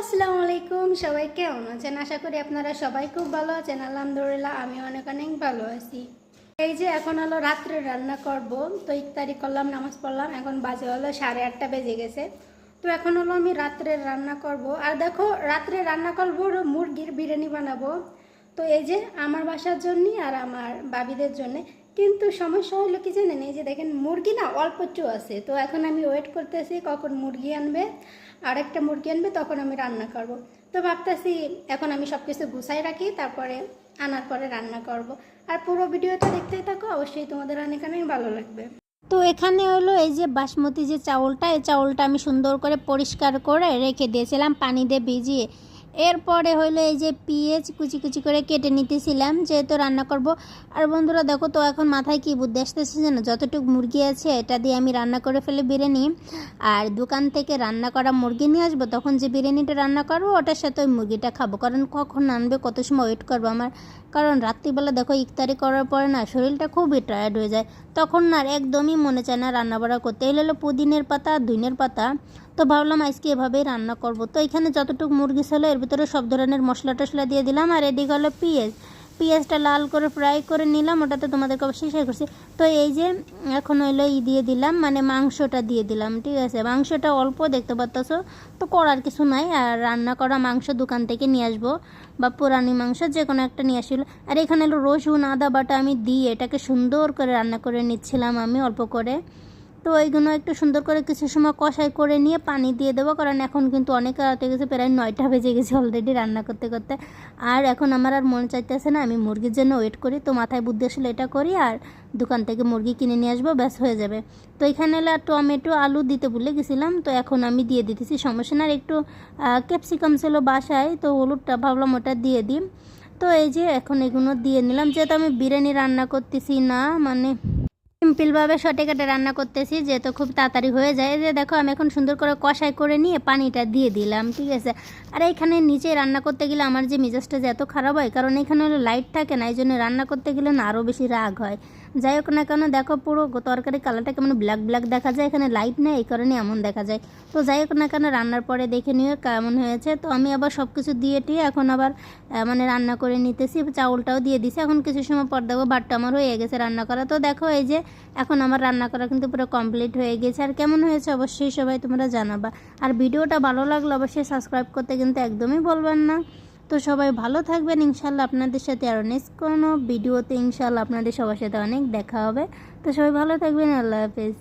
আসসালামু আলাইকুম সবাই কেমন আছেন? আশা করি আপনারা সবাই খুব ভালো আছেন। আলহামদুলিল্লাহ, আমি অনেক অনেক ভালো আছি। এই যে এখন হলো রাত্রে রান্না করব, তো ইফতারি করলাম, নামাজ পড়লাম, এখন বাজে হলো সাড়ে আটটা বেজে গেছে। তো এখন হলো আমি রাত্রে রান্না করব। আর দেখো, রাত্রে রান্না করব মুরগির বিরিয়ানি বানাবো। তো এই যে আমার বাসার জন্যই আর আমার বাবিদের জন্যে। কিন্তু সমস্যা হলো কি জানেন? এই যে দেখেন, মুরগি না অল্প একটু আছে। তো এখন আমি ওয়েট করতেছি কখন মুরগি আনবে। আর একটা মুরগি আনবে, তখন আমি রান্না করব। তো ভাবতেছি এখন আমি সব কিছু গুছাই রাখি, তারপরে আনার পরে রান্না করব। আর পুরো ভিডিওটা দেখতেই থাকো, অবশ্যই তোমাদের অনেক অনেক ভালো লাগবে। তো এখানে হলো এই যে বাসমতি যে চাউলটা, এই চাউলটা আমি সুন্দর করে পরিষ্কার করে রেখে দিয়েছিলাম পানি দিয়ে ভিজিয়ে। এরপরে হলো এই যে পেঁয়াজ কুচি কুচি করে কেটে নিতেছিলাম, যেহেতু রান্না করব। আর বন্ধুরা, দেখো তো এখন মাথায় কি বুদ্ধি আসতেছে যেন যতটুকু মুরগি আছে, এটা দিয়ে আমি রান্না করে ফেলে বিরিয়ানি। আর দোকান থেকে রান্না করা মুরগি নিয়ে আসব, তখন যে বিরিয়ানিটা রান্না করব, ওটার সাথে ওই মুরগিটা খাব। কারণ কখন আনবে, কত সময় ওয়েট করব আমার? কারণ রাত্রিবেলা দেখো, ইফতারি করার পরে না, শরীরটা খুবই টায়ার্ড হয়ে যায়। তখন না আর একদমই মনে চায় না রান্না বাড়া করতে। এই হলো পুদিনের পাতা আর ধুইনের পাতা। তো ভাবলাম আজকে এভাবেই রান্না করব। তো এখানে যতটুকু মুরগি ছিল, এর ভিতরে সব ধরনের মশলা টশলা দিয়ে দিলাম। আর এদিকে হলো পেঁয়াজ। পেঁয়াজটা লাল করে ফ্রাই করে নিলাম, ওটাতে তোমাদেরকে অবশ্যই শেয়ার করছি। তো এই যে, এখন হইল ই দিয়ে দিলাম মানে মাংসটা দিয়ে দিলাম, ঠিক আছে? মাংসটা অল্প, দেখতে পাচ্ছ তো করার কিছু নাই, আর রান্না করা মাংস দোকান থেকে নিয়ে আসব, বা পুরানি মাংস যে কোনো একটা নিয়ে আসিল আর এখানে হলো রসুন, আদা বাটা আমি দিয়ে এটাকে সুন্দর করে রান্না করে নিচ্ছিলাম আমি, অল্প করে। তো এইগুলো একটু সুন্দর করে কিছু সময় কষাই করে নিয়ে পানি দিয়ে দেবো, কারণ এখন কিন্তু অনেক রাত গেছে, প্রায় নয়টা বেজে গেছে অলরেডি রান্না করতে করতে। আর এখন আমার আর মন চাইতেছে না, আমি মুরগির জন্য ওয়েট করি, তো মাথায় বুদ্ধি আসলে এটা করি আর দোকান থেকে মুরগি কিনে নিয়ে আসব, ব্যাস হয়ে যাবে। তো এখানে টমেটো, আলু দিতে ভুলে গেছিলাম, তো এখন আমি দিয়ে দিতেছি, সমস্যা না একটু ক্যাপসিকাম ছিল বাসায়, তো হলুদটা ভাবলাম ওটা দিয়ে দিই। তো এই যে এখন এগুলো দিয়ে নিলাম, যেহেতু আমি বিরিয়ানি রান্না করতেছি না মানে সিম্পলভাবে সটে কেটে রান্না করতেছি যেহেতু খুব তাড়াতাড়ি হয়ে যায়। যে দেখো, আমি এখন সুন্দর করে কষাই করে নিয়ে পানিটা দিয়ে দিলাম, ঠিক আছে? আর এইখানে নিচে রান্না করতে গেলে আমার যে মেজাজটা যে এত খারাপ হয়, কারণ এখানে লাইট থাকে না এই জন্য রান্না করতে গেলে না আরও বেশি রাগ হয়। যাই হোক না কেন, দেখো পুরো তরকারি কালারটা কেমন ব্ল্যাক ব্ল্যাক দেখা যায়, এখানে লাইট নেই, এই কারণে এমন দেখা যায়। তো যাই হোক না কেন, রান্নার পরে দেখে নিয়ে কেমন হয়েছে। তো আমি আবার সব কিছু দিয়ে টিয়ে এখন আবার মানে রান্না করে নিতেছি, চাউলটাও দিয়ে দিছি। এখন কিছু সময় পর দেবো ভাতটা আমার হয়ে গেছে রান্না করা। তো দেখো এই যে, এখন আমার রান্না করা কিন্তু পুরো কমপ্লিট হয়ে গেছে। আর কেমন হয়েছে অবশ্যই সবাই তোমরা জানাবা। আর ভিডিওটা ভালো লাগলে অবশ্যই সাবস্ক্রাইব করতে কিন্তু একদমই বলবেন না। তো সবাই ভালো থাকবেন। ইনশাল্লাহ আপনাদের সাথে আরও নেক্সট কোনো ভিডিওতে ইনশাল্লাহ আপনাদের সবার সাথে অনেক দেখা হবে। তো সবাই ভালো থাকবেন, আল্লাহ হাফেজ।